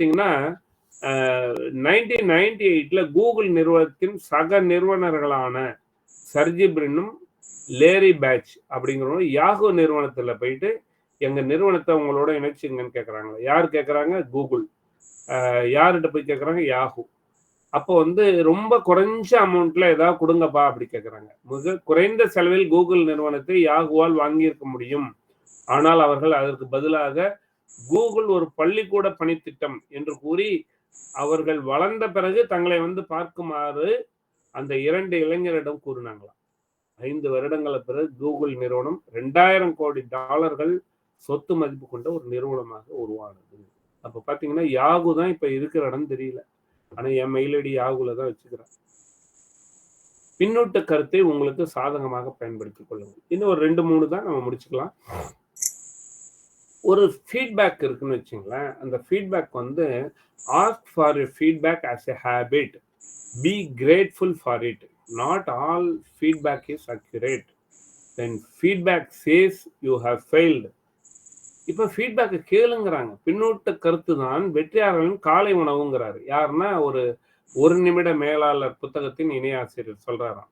பார்த்தீங்கன்னா nineteen ninety எயிட்ல Google நிறுவனத்தின் சக நிறுவனர்களான சர்ஜி பிரின்னும் லேரி பேட்ச் அப்படிங்கிறவங்க யாகு நிறுவனத்துல போயிட்டு எங்க நிறுவனத்தை உங்களோட இணைச்சிங்கன்னு கேட்குறாங்க யார் கேட்குறாங்க கூகுள் யார்கிட்ட போய் கேட்குறாங்க யாகு அப்போ வந்து ரொம்ப குறைஞ்ச அமௌண்ட்ல ஏதாவது கொடுங்கப்பா அப்படி கேட்குறாங்க மிக குறைந்த செலவில் கூகுள் நிறுவனத்தை யாகுவால் வாங்கியிருக்க முடியும். ஆனால் அவர்கள் அதற்கு பதிலாக கூகுள் ஒரு பள்ளிக்கூட பணித்திட்டம் என்று கூறி அவர்கள் வளர்ந்த பிறகு தங்களை வந்து பார்க்குமாறு அந்த இரண்டு இளைஞரிடம் கூறினாங்களாம். ஐந்து வருடங்கள பிறகு கூகுள் நிறுவனம் ரெண்டாயிரம் கோடி டாலர்கள் சொத்து மதிப்பு கொண்ட ஒரு நிறுவனமாக உருவானது. அப்ப பாத்தீங்கன்னா யாகு தான் இப்ப இருக்கிற இடம் தெரியல. ஆனா என் மயிலடி யாகுல தான் வச்சுக்கிறேன். பின்னூட்ட கருத்தை உங்களுக்கு சாதகமாக பயன்படுத்திக் கொள்ளுங்கள். இன்னும் ஒரு ரெண்டு மூணு தான் நம்ம முடிச்சுக்கலாம். ஒரு ஃபீட்பேக் இருக்குன்னு வச்சுங்களேன். அந்த ஃபீட்பேக் வந்து ask for a feedback as a habit be grateful for it not all feedback is accurate then feedback says you how failed இப்போ ஃபீட்பேக்கை கேளுங்கிறாங்க. பின்னூட்ட கருத்து தான் வெற்றியாளர்களின் காலை உணவுங்கிறாரு. யாருன்னா ஒரு ஒரு நிமிட மேலாளர் புத்தகத்தின் இணையாசிரியர் சொல்றாராம்.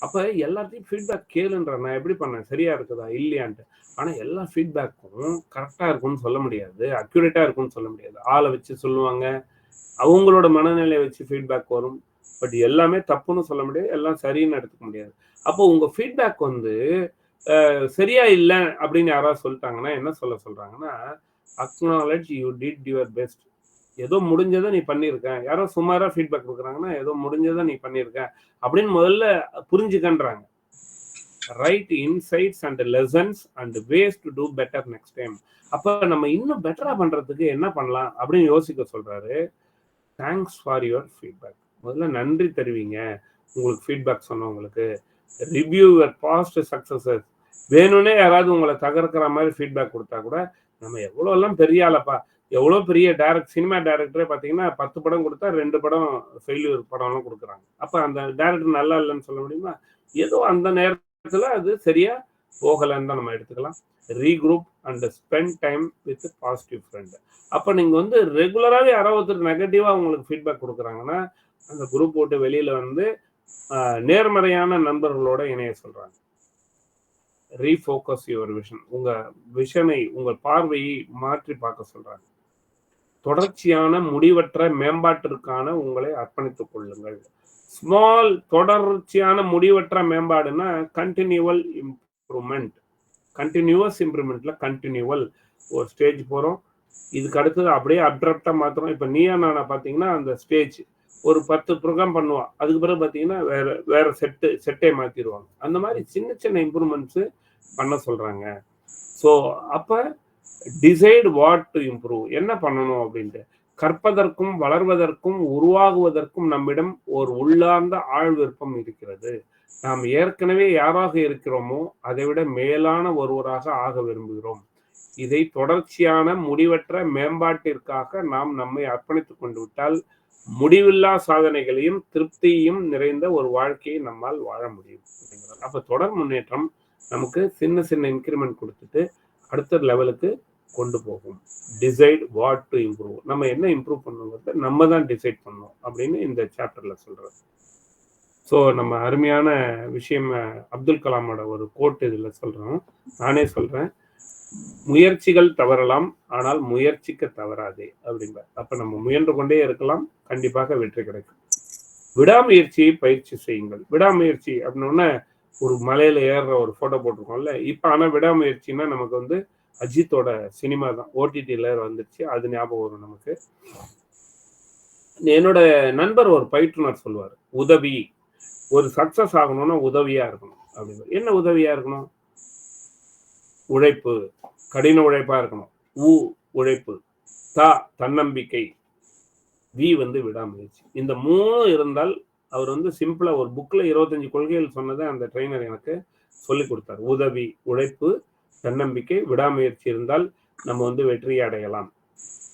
அப்ப எல்லாத்தையும் ஃபீட்பேக் கேளுன்ற நான் எப்படி பண்ணேன்? சரியா இருக்குதா? இல்லையான்ட்டு. ஆனா எல்லா ஃபீட்பேக்கும் கரெக்டா இருக்கும்னு சொல்ல முடியாது. அக்யூரேட்டா இருக்கும்னு சொல்ல முடியாது. ஆளை வச்சு சொல்லுவாங்க. அவங்களோட மனநிலையை வச்சு ஃபீட்பேக் வரும். பட் எல்லாமே தப்புன்னு சொல்ல முடியாது. எல்லாம் சரின்னு எடுத்துக்க முடியாது. அப்போ உங்க ஃபீட்பேக் வந்து சரியா இல்லை அப்படின்னு யாராவது சொல்லிட்டாங்கன்னா என்ன சொல்ல சொல்றாங்கன்னா acknowledge you did your best ஏதோ முடிஞ்சதை நீ பண்ணியிருக்க யாரோ சுமாராக ஃபீட்பேக் கொடுக்குறாங்கன்னா ஏதோ முடிஞ்சதை நீ பண்ணியிருக்க அப்படின்னு முதல்ல புரிஞ்சுக்கன்றாங்க. Right insights and lessons and ways to do better next time அப்போ நம்ம இன்னும் பெட்டராக பண்ணுறதுக்கு என்ன பண்ணலாம் அப்படின்னு யோசிக்க சொல்கிறாரு தேங்க்ஸ் ஃபார் யுவர் ஃபீட்பேக் முதல்ல நன்றி தருவீங்க. உங்களுக்கு ஃபீட்பேக் சொன்னவங்களுக்கு ரிவ்யூ யுவர் பாஸ்ட் சக்ஸஸஸ் வேணும்னே யாராவது உங்களை தகர்க்கிற மாதிரி ஃபீட்பேக் கொடுத்தா கூட நம்ம எவ்வளோ எல்லாம் பெரிய ஆளப்பா. எவ்வளோ பெரிய டேரக்ட் சினிமா டேரக்டரே பார்த்தீங்கன்னா பத்து படம் கொடுத்தா ரெண்டு படம் ஃபெயிலியர் படம்லாம் கொடுக்குறாங்க. அப்போ அந்த டேரக்டர் நல்லா இல்லைன்னு சொல்ல முடியுமா? ஏதோ அந்த நேரத்தில் அது சரியாக போகலைன்னு தான் நம்ம எடுத்துக்கலாம். Regroup and spend time with positive friend அப்போ நீங்கள் வந்து ரெகுலராகவே யாராவது ஒருத்தர் நெகட்டிவாக உங்களுக்கு ஃபீட்பேக் கொடுக்குறாங்கன்னா அந்த குரூப் போட்டு வெளியில் வந்து நேர்மறையான நண்பர்களோட இணைய சொல்கிறாங்க ரீஃபோக்கஸ் யுவர் விஷன் உங்கள் விஷனை உங்கள் பார்வையை மாற்றி பார்க்க சொல்கிறாங்க தொடர்ச்சியான முடிவற்ற மேம்பாட்டிற்கான உங்களை அர்ப்பணித்துக் கொள்ளுங்கள். ஸ்மால் தொடர்ச்சியான முடிவற்ற மேம்பாடுனா கண்டினியூவல் இம்ப்ரூவ்மெண்ட் கண்டினியூவஸ் இம்ப்ரூவ்மெண்ட்ல கண்டினியூவல் ஒரு ஸ்டேஜ் போறோம். இதுக்கு அடுத்தது அப்படியே அப்ரப்டா மாத்திரம் இப்ப நீயா நானா பாத்தீங்கன்னா அந்த ஸ்டேஜ் ஒரு பத்து ப்ரோக்ராம் பண்ணுவான் அதுக்கு பிறகு பார்த்தீங்கன்னா வேற வேற செட்டு செட்டே மாத்திடுவாங்க. அந்த மாதிரி சின்ன சின்ன இம்ப்ரூவ்மெண்ட்ஸ் பண்ண சொல்றாங்க. ஸோ அப்போ டிசைட் வாட் டு இம்ப்ரூவ் என்ன பண்ணணும் அப்படின்ட்டு? கற்பதற்கும் வளர்வதற்கும் உருவாகுவதற்கும் நம்மிடம் ஒரு உள்ளார்ந்த ஆழ் விருப்பம் இருக்கிறது. நாம் ஏற்கனவே யாராக இருக்கிறோமோ அதை விட மேலான ஒருவராக ஆக விரும்புகிறோம். இதை தொடர்ச்சியான முடிவற்ற மேம்பாட்டிற்காக நாம் நம்மை அர்ப்பணித்துக் கொண்டு விட்டால் முடிவில்லா சாதனைகளையும் திருப்தியையும் நிறைந்த ஒரு வாழ்க்கையை நம்மால் வாழ முடியும். அப்படிங்கிறது அப்ப தொடர் முன்னேற்றம் நமக்கு சின்ன சின்ன இன்க்ரிமெண்ட் கொடுத்துட்டு அடுத்த லெவலுக்கு கொண்டு போகும். டிசைட் வாட் டு இம்ப்ரூவ் நம்ம என்ன இம்ப்ரூவ் பண்ணுங்கிறத நம்ம தான் டிசைட் பண்ணோம் அப்படின்னு இந்த சாப்டர்ல சொல்றது ஸோ நம்ம அருமையான விஷயம் அப்துல் கலாமோட ஒரு கோட் இதுல சொல்றோம். நானே சொல்றேன். முயற்சிகள் தவறலாம் ஆனால் முயற்சிக்க தவறாதே அப்படிங்கிற அப்ப நம்ம முயன்று கொண்டே இருக்கலாம். கண்டிப்பாக வெற்றி கிடைக்கும். விடாமுயற்சியை பயிற்சி செய்யுங்கள். விடாமுயற்சி அப்படின்னா ஒரு மலையில ஏறுற ஒரு போட்டோ போட்டிருக்கோம்ல இப்ப ஆனா விடாமுயற்சின்னா நமக்கு வந்து அஜித்தோட சினிமா தான். ஓடிடியில வந்துருச்சு. அது ஞாபகம் வரும் நமக்கு. என்னோட நண்பர் ஒரு பயிற்றுனர் சொல்லுவார் உதவி ஒரு சக்சஸ் ஆகணும்னா உதவியா இருக்கணும். அப்படின்னு. என்ன உதவியா இருக்கணும்? உழைப்பு கடின உழைப்பா இருக்கணும். ஊ உழைப்பு. தா தன்னம்பிக்கை. வி வந்து விடாமுயற்சி. இந்த மூணு இருந்தால் அவர் வந்து சிம்பிளா ஒரு புக்ல இருபத்தஞ்சு கொள்கைகள் சொன்னதை அந்த ட்ரைனர் எனக்கு சொல்லி கொடுத்தார். உதவி உழைப்பு தன்னம்பிக்கை விடாமுயற்சி இருந்தால் நம்ம வந்து வெற்றி அடையலாம்.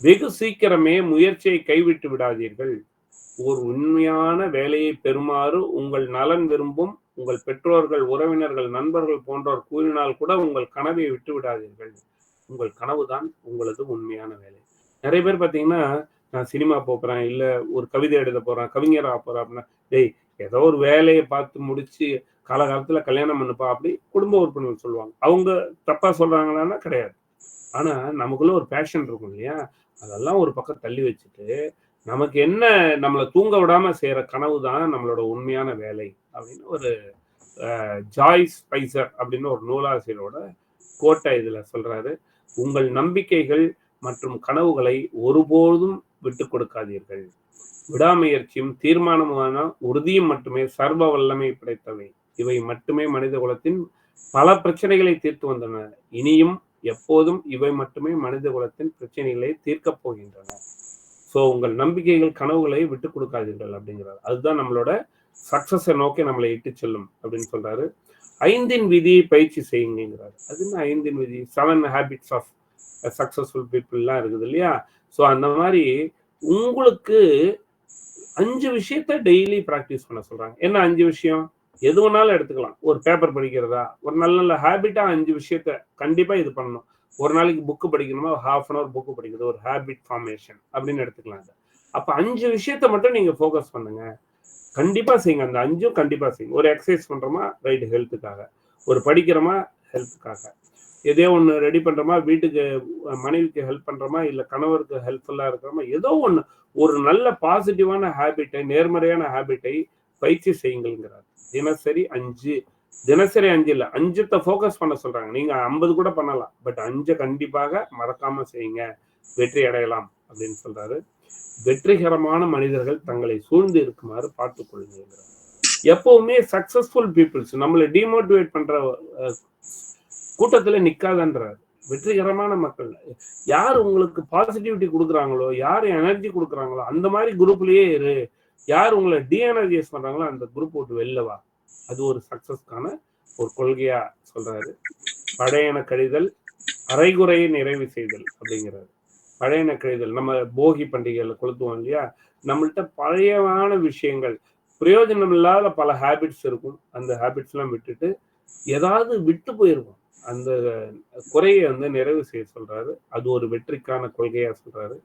வெகு சீக்கிரமே முயற்சியை கைவிட்டு விடாதீர்கள். ஒரு உண்மையான வேலையை பெறுமாறு உங்கள் நலன் விரும்பும் உங்கள் பெற்றோர்கள் உறவினர்கள் நண்பர்கள் போன்றோர் கூறினால் கூட உங்கள் கனவை விட்டு விடாதீர்கள். உங்கள் கனவு தான் உங்களது உண்மையான வேலை. நிறைய பேர் பார்த்தீங்கன்னா நான் சினிமா போறேன் இல்லை ஒரு கவிதை எழுத போறேன் கவிஞராக போகிறேன் அப்படின்னா டேய் ஏதோ ஒரு வேலையை பார்த்து முடிச்சு காலகாலத்தில் கல்யாணம் பண்ணுப்பா அப்படி குடும்ப உறுப்பினர்கள் சொல்லுவாங்க. அவங்க தப்பாக சொல்றாங்களான்னா கிடையாது. ஆனா நமக்குள்ள ஒரு பேஷன் இருக்கும் இல்லையா? அதெல்லாம் ஒரு பக்கம் தள்ளி வச்சுட்டு நமக்கு என்ன நம்மளை தூங்க விடாம செய்கிற கனவு தான் நம்மளோட உண்மையான வேலை அப்படின்னு ஒரு ஜாய்ஸ் ஸ்பைசர் அப்படின்னு ஒரு நூலாசிரியரோட கோட்டை இதில் சொல்றாரு. உங்கள் நம்பிக்கைகள் மற்றும் கனவுகளை ஒருபோதும் விட்டு கொடுக்காதீர்கள். விடாமுயற்சியும் தீர்மானமான உறுதியும் மட்டுமே சர்வ வல்லமை படைத்தவை. இவை மட்டுமே மனித குலத்தின் பல பிரச்சனைகளை தீர்த்து வந்தன. இனியும் எப்போதும் இவை மட்டுமே மனித குலத்தின் பிரச்சனைகளை தீர்க்கப் போகின்றன. ஸோ உங்கள் நம்பிக்கைகள் கனவுகளை விட்டு கொடுக்காதீர்கள் அப்படிங்கிறார். அதுதான் நம்மளோட சக்சஸை நோக்கி நம்மளை இட்டு செல்லும் அப்படின்னு சொல்றாரு. ஐந்தின் விதியை பயிற்சி செய்யுங்கிறார் அது என்ன ஐந்தின் விதி? செவன் ஹேபிட்ஸ் ஆஃப் சக்சஸ்ஃபுல் பீப்புள்லாம் இருக்குது இல்லையா? ஸோ அந்த மாதிரி உங்களுக்கு அஞ்சு விஷயத்த டெய்லி ப்ராக்டிஸ் பண்ண சொல்கிறாங்க என்ன அஞ்சு விஷயம்? எது வேணாலும் எடுத்துக்கலாம். ஒரு பேப்பர் படிக்கிறதா? ஒரு நல்ல நல்ல ஹேபிட்டாக அஞ்சு விஷயத்த கண்டிப்பாக இது பண்ணணும். ஒரு நாளைக்கு புக்கு படிக்கணுமா? ஹாஃப் அன் அவர் புக்கு படிக்கிறது ஒரு ஹேபிட் ஃபார்மேஷன் அப்படின்னு எடுத்துக்கலாம் அப்போ அஞ்சு விஷயத்த மட்டும் நீங்கள் ஃபோக்கஸ் பண்ணுங்க. கண்டிப்பாக செய்யுங்க. அந்த அஞ்சும் கண்டிப்பாக செய்யுங்க. ஒரு எக்ஸசைஸ் பண்ணுறோமா ரைட் ஹெல்த்துக்காக ஒரு படிக்கிறோமா? ஹெல்த்துக்காக எதோ ஒன்று ரெடி பண்றோமா வீட்டுக்கு மனைவிக்கு ஹெல்ப் பண்றோமா இல்ல கணவருக்கு ஹெல்ப்ஃபுல்லா இருக்கிறோமா ஏதோ ஒன்று ஒரு நல்ல பாசிட்டிவான ஹேபிட்டை நேர்மறையான ஹேபிட்டை பயிற்சி செய்யுங்கள்ங்கிறார். தினசரி அஞ்சு தினசரி அஞ்சு இல்லை அஞ்சத்தை ஃபோக்கஸ் பண்ண சொல்றாங்க. நீங்க ஐம்பது கூட பண்ணலாம் பட் அஞ்சை கண்டிப்பாக மறக்காம செய்யுங்க. வெற்றி அடையலாம் அப்படின்னு சொல்றாரு. வெற்றிகரமான மனிதர்கள் தங்களை சூழ்ந்து இருக்குமாறு பார்த்துக்கொள்ளுங்கிறார் எப்பவுமே சக்சஸ்ஃபுல் பீப்புள்ஸ் நம்மளை டிமோட்டிவேட் பண்ற கூட்டத்துல நிக்காதன்றார். வெற்றிகரமான மக்கள். யார் உங்களுக்கு பாசிட்டிவிட்டி கொடுக்குறாங்களோ யார் எனர்ஜி கொடுக்குறாங்களோ அந்த மாதிரி குரூப்லயே இரு. யார் உங்களை டிஎனர்ஜிஎஸ் பண்றாங்களோ அந்த குரூப் விட்டு வெளில வா. அது ஒரு சக்சஸ்க்கான ஒரு கொள்கையா சொல்றாரு. பழையன கழிதல் அரைகுறையை நிறைவு செய்தல் அப்படிங்கிறாரு. பழையன கழிதல் நம்ம போகி பண்டிகையில கொளுத்துவோம் இல்லையா? நம்மள்ட்ட பழையமான விஷயங்கள் பிரயோஜனம் இல்லாத பல ஹேபிட்ஸ் இருக்கும். அந்த ஹேபிட்ஸ் எல்லாம் விட்டுட்டு ஏதாவது விட்டு போயிருக்கும் அந்த குறையை வந்து நிறைவு செய்ய சொல்றாரு. அது ஒரு வெற்றிக்கான கொள்கையா சொல்றாரு.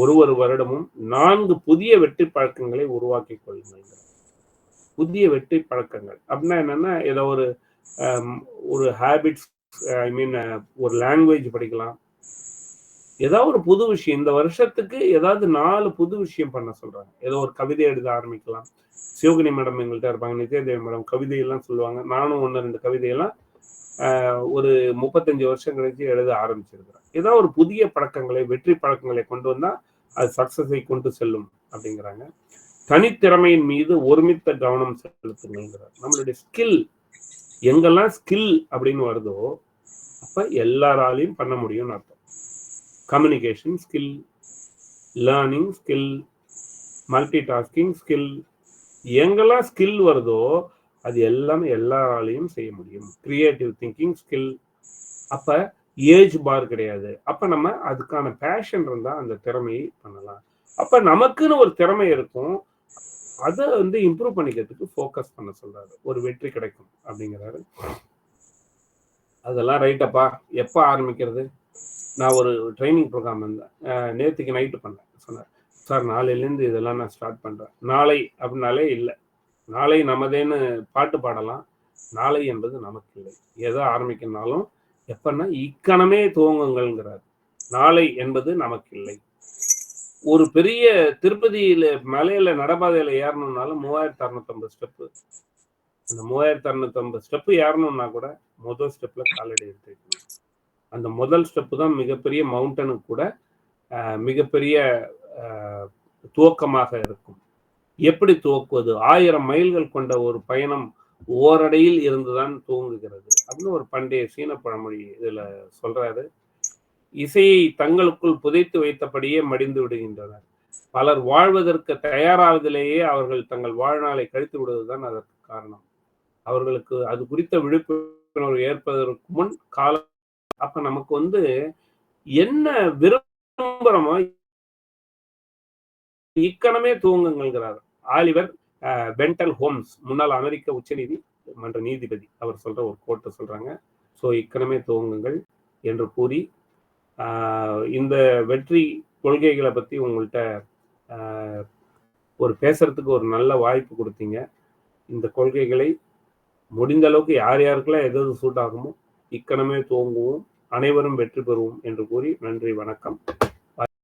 ஒரு ஒரு வருடமும் நான்கு புதிய வெற்றி பழக்கங்களை உருவாக்கி கொள்ளுங்கள். புதிய வெற்றி பழக்கங்கள். அப்படின்னா என்னன்னா ஏதோ ஒரு ஒரு ஹேபிட்ஸ் ஐ மீன் ஒரு லாங்குவேஜ் படிக்கலாம். ஏதாவது ஒரு புது விஷயம். இந்த வருஷத்துக்கு ஏதாவது நாலு புது விஷயம் பண்ண சொல்றாங்க. ஏதோ ஒரு கவிதை எழுத ஆரம்பிக்கலாம். சிவகனி மேடம் எங்கள்கிட்ட இருப்பாங்க. நித்யதேவி மேடம் கவிதையெல்லாம் சொல்லுவாங்க. நானும் ஒன்று ரெண்டு கவிதையெல்லாம் ஒரு முப்பத்தஞ்சு வருஷம் கழிச்சு எழுத ஆரம்பிச்சிருக்கிறேன் ஏதாவது ஒரு புதிய பழக்கங்களை வெற்றி பழக்கங்களை கொண்டு வந்தா அது சக்சஸை கொண்டு செல்லும் அப்படிங்கிறாங்க. தனித்திறமையின் மீது ஒருமித்த கவனம் செலுத்துங்கிறார் நம்மளுடைய ஸ்கில் எங்கெல்லாம் ஸ்கில் அப்படின்னு வருதோ அப்ப எல்லாராலையும் பண்ண முடியும்னு அர்த்தம். Communication skill learning skill multitasking skill எங்கெல்லாம் ஸ்கில் வருதோ அது எல்லாமே எல்லாராலையும் செய்ய முடியும். கிரியேட்டிவ் திங்கிங் ஸ்கில் அப்ப ஏஜ் பார் கிடையாது. அப்ப நம்ம அதுக்கான பேஷன் இருந்தா அந்த திறமையை பண்ணலாம். அப்ப நமக்குன்னு ஒரு திறமை இருக்கும். அதை வந்து இம்ப்ரூவ் பண்ணிக்கிறதுக்கு ஃபோக்கஸ் பண்ண சொல்றாரு. ஒரு வெற்றி கிடைக்கும் அப்படிங்கிறாரு. அதெல்லாம் ரைட்டப்பா எப்போ ஆரம்பிக்கிறது? நான் ஒரு ட்ரைனிங் ப்ரோக்ராம் இருந்தேன் நேற்றுக்கு நைட்டு பண்ணேன் சொன்னார். சார் நாளையிலேருந்து இதெல்லாம் நான் ஸ்டார்ட் பண்ணுறேன் நாளை அப்படின்னாலே இல்லை. நாளை நமதேன்னு பாட்டு பாடலாம். நாளை என்பது நமக்கு இல்லை எதை ஆரம்பிக்கணும்னாலும் எப்பன்னா இக்கணமே துவங்குங்கள்ங்கிறார். நாளை என்பது நமக்கு இல்லை ஒரு பெரிய திருப்பதியில மலையில நடப்பாதையில ஏறணும்னாலும் மூவாயிரத்தி அறுநூத்தம்பது ஸ்டெப்பு அந்த மூவாயிரத்தி அறுநூத்தம்பது ஸ்டெப்பு ஏறணும்னா கூட முதல் ஸ்டெப்ல காலடி எடுத்து வைக்கணும் அந்த முதல் ஸ்டெப்பு தான் மிகப்பெரிய மவுண்டனுக்கு கூட மிகப்பெரிய துவக்கமாக இருக்கும். எப்படி துவக்குவது? ஆயிரம் மைல்கள் கொண்ட ஒரு பயணம் ஓரடையில் இருந்துதான் துவங்குகிறது. அப்படின்னு ஒரு பண்டைய சீன பழமொழி இதுல சொல்றாரு. இசையை தங்களுக்குள் புதைத்து வைத்தபடியே மடிந்து விடுகின்றனர். பலர் வாழ்வதற்கு தயாராவதிலேயே அவர்கள் தங்கள் வாழ்நாளை கழித்து விடுவதுதான் அதற்கு காரணம். அவர்களுக்கு அது குறித்த விழிப்புணர்வு ஏற்பதற்கு முன் காலம் அப்ப நமக்கு வந்து என்ன விரும்புறோமோ இக்கணமே துவங்குங்கிறார் ஆலிவர் பென்டல் ஹோம்ஸ் முன்னாள் அமெரிக்க உச்சநீதி மன்ற நீதிபதி. அவர் சொல்ற ஒரு கோட்டை சொல்றாங்க. ஸோ இக்கணமே துவங்குங்கள் என்று கூறி இந்த வெற்றி கொள்கைகளை பற்றி உங்கள்கிட்ட ஒரு பேசுறதுக்கு ஒரு நல்ல வாய்ப்பு கொடுத்தீங்க. இந்த கொள்கைகளை முடிந்த அளவுக்கு யார் யாருக்கெல்லாம் எது எது சூட் ஆகுமோ இக்கணமே துவங்குவோம். அனைவரும் வெற்றி பெறுவோம் என்று கூறி நன்றி வணக்கம்.